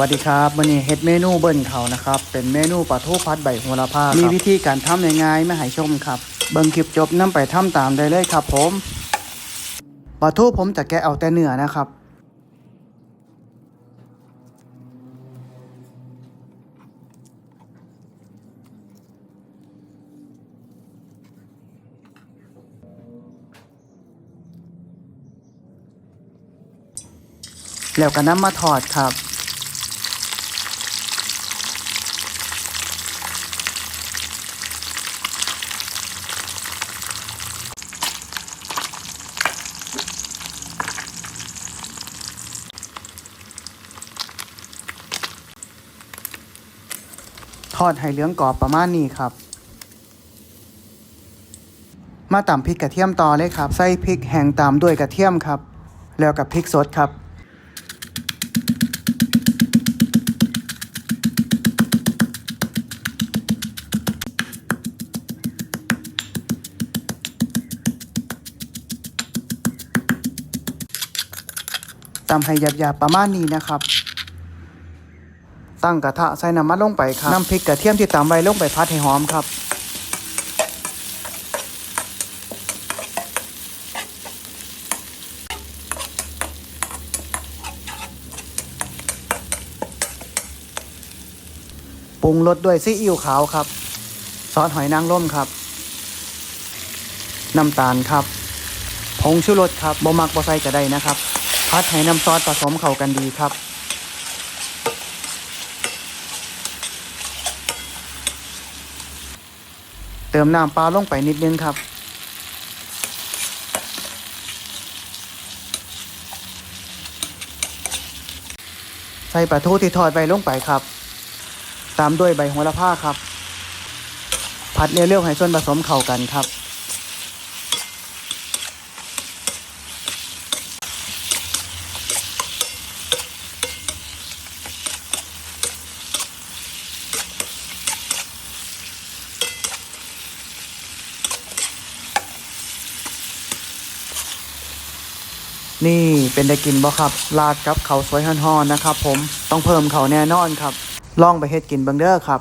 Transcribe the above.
วัสดีครับวันนี้เฮ็ดเมนูเบิ้ลเขานะครับ เป็นเมนูปลาทูพัดใบโหระพามีวิธีการทำง่ายๆไม่ให้ชมครับ เบิ่งคลิปจบนํไปทำตามได้เลยครับผมปลาทูผมจะแกะเอาแต่เนื้อนะครับแล้วก็น้ำมาถอดครับ ทอดให้เหลืองกรอบประมาณนี้ครับ มาตำพริกกระเทียมต่อเลยครับ ใส่พริกแห้งตามด้วยกระเทียมครับ แล้วกับพริกสดครับตำให้หยาบๆประมาณนี้นะครับ ตั้งกระทะใส่น้ำมันลงไปครับน้ำพริกกระเทียมที่ตำไว้ลงไปพัดให้หอมครับ ปรุงรสด้วยซีอิ๊วขาวครับ ซอสหอยนางรมครับ น้ำตาลครับผงชูรสครับบ่มักบ่ใส่ก็ได้นะครับ พัดให้น้ำซอสผสมเข้ากันดีครับ เติมน้ำปลาลงไปนิดนึงครับ ใส่ปลาทูที่ทอดไปลงไปครับ ตามด้วยใบโหระพาครับ ผัดเร็วๆให้ส่วนผสมเข้ากันครับ นี่เป็นได้กินบ่ครับ ลาดกับเขาสวยห่อนๆนะครับ ผมต้องเพิ่มเขาแน่นอนครับ ลองไปเฮ็ดกินเบิงเด้อครับ